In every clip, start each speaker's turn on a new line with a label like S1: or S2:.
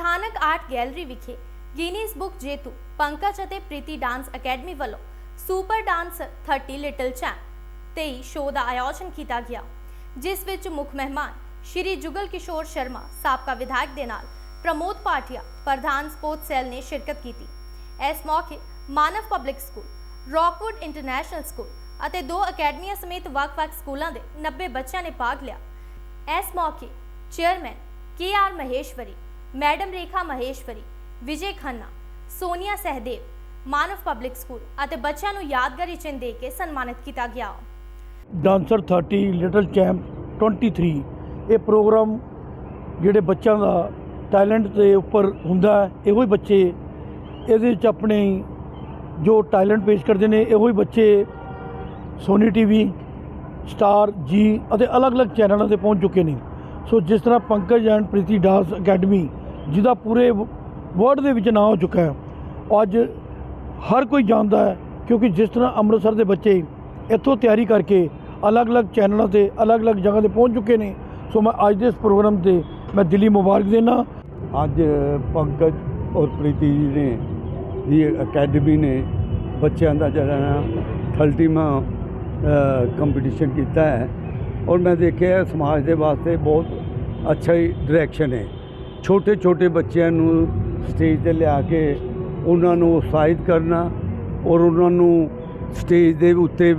S1: ਸਥਾਨਕ art gallery ਵਿਖੇ Guinness book ਜੇਤੂ ਪੰਕਜ ਅਤੇ ਪ੍ਰੀਤੀ ਡਾਂਸ ਅਕੈਡਮੀ ਵੱਲੋਂ super dance 30 little champ 23 show ਦਾ ਆਯੋਜਨ ਕੀਤਾ ਗਿਆ, ਜਿਸ ਵਿੱਚ ਮੁੱਖ ਮਹਿਮਾਨ ਸ਼੍ਰੀ ਜੁਗਲ ਕਿਸ਼ੋਰ ਸ਼ਰਮਾ, ਸਾਬਕਾ ਵਿਧਾਇਕ ਦੇ ਨਾਲ ਪ੍ਰਮੋਦ ਪਾਟਿਆ ਪ੍ਰਧਾਨ ਸਪੋਰਟਸ ਸੈੱਲ ਨੇ ਸ਼ਿਰਕਤ ਕੀਤੀ। ਇਸ ਮੌਕੇ Manav public school, Rockwood international school ਅਤੇ ਦੋ ਅਕੈਡਮੀਆਂ ਸਮੇਤ ਵੱਖ-ਵੱਖ ਸਕੂਲਾਂ ਦੇ 90 ਬੱਚਿਆਂ ਨੇ ਭਾਗ ਲਿਆ। ਇਸ ਮੌਕੇ chairman K R Maheshwari madam Rekha Maheshwari, Vijay Khanna, Sonia Sahdev, Manav public school ਅਤੇ ਬੱਚਿਆਂ ਨੂੰ ਯਾਦਗਾਰੀ ਚਿੰਨ੍ਹ ਦੇ ਕੇ ਸਨਮਾਨਿਤ ਕੀਤਾ ਗਿਆ।
S2: ਡਾਂਸਰ 30 ਲਿਟਲ ਚੈਂਪ 23 ਇਹ ਪ੍ਰੋਗਰਾਮ ਜਿਹੜੇ ਬੱਚਿਆਂ ਦਾ ਟੈਲੈਂਟ ਦੇ ਉੱਪਰ ਹੁੰਦਾ ਹੈ, ਇਹੋ ਹੀ ਬੱਚੇ ਇਹਦੇ ਵਿੱਚ ਆਪਣੇ ਜੋ ਟੈਲੈਂਟ ਪੇਸ਼ ਕਰਦੇ ਨੇ, ਇਹੋ ਹੀ ਬੱਚੇ ਸੋਨੀ ਟੀਵੀ ਸਟਾਰ ਜੀ ਅਤੇ ਅਲੱਗ-ਅਲੱਗ ਚੈਨਲਾਂ ਤੇ ਪਹੁੰਚ ਚੁੱਕੇ ਨੇ। ਸੋ ਜਿਸ ਤਰ੍ਹਾਂ Pankaj and Preeti dance academy, ਜਿਹਦਾ ਪੂਰੇ ਵਰਲਡ ਦੇ ਵਿੱਚ ਨਾਂ ਹੋ ਚੁੱਕਾ ਹੈ, ਅੱਜ ਹਰ ਕੋਈ ਜਾਣਦਾ ਹੈ, ਕਿਉਂਕਿ ਜਿਸ ਤਰ੍ਹਾਂ ਅੰਮ੍ਰਿਤਸਰ ਦੇ ਬੱਚੇ ਇੱਥੋਂ ਤਿਆਰੀ ਕਰਕੇ ਅਲੱਗ-ਅਲੱਗ ਚੈਨਲਾਂ ਤੇ ਅਲੱਗ-ਅਲੱਗ ਜਗ੍ਹਾ ਤੇ ਪਹੁੰਚ ਚੁੱਕੇ ਨੇ, ਸੋ ਮੈਂ ਅੱਜ ਦੇ ਇਸ ਪ੍ਰੋਗਰਾਮ ਤੇ ਮੈਂ ਦਿੱਲੀ ਮੁਬਾਰਕ ਦੇਣਾ
S3: ਅੱਜ ਪੰਕਜ ਔਰ ਪ੍ਰੀਤੀ ਜੀ ਨੇ ਇਹ ਅਕੈਡਮੀ ਨੇ ਬੱਚਿਆਂ ਦਾ ਜਿਹੜਾ ਨਾ 30ਵਾਂ ਕੰਪੀਟੀਸ਼ਨ ਕੀਤਾ ਹੈ। ਔਰ ਮੈਂ ਦੇਖਿਆ ਸਮਾਜ ਦੇ ਵਾਸਤੇ ਬਹੁਤ ਅੱਛਾ ਹੀ ਡਾਇਰੈਕਸ਼ਨ ਹੈ। ਛੋਟੇ ਛੋਟੇ ਬੱਚਿਆਂ ਨੂੰ ਸਟੇਜ ਤੇ ਲਿਆ ਕੇ ਉਹਨਾਂ ਨੂੰ ਉਤਸ਼ਾਹਿਤ ਕਰਨਾ ਔਰ ਉਹਨਾਂ ਨੂੰ ਸਟੇਜ ਦੇ ਉੱਤੇ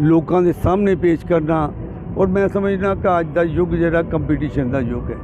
S3: ਲੋਕਾਂ ਦੇ ਸਾਹਮਣੇ ਪੇਸ਼ ਕਰਨਾ ਔਰ ਮੈਂ ਸਮਝਦਾ ਕਿ ਅੱਜ ਦਾ ਯੁੱਗ ਜਿਹੜਾ ਕੰਪੀਟੀਸ਼ਨ ਦਾ ਯੁੱਗ ਹੈ।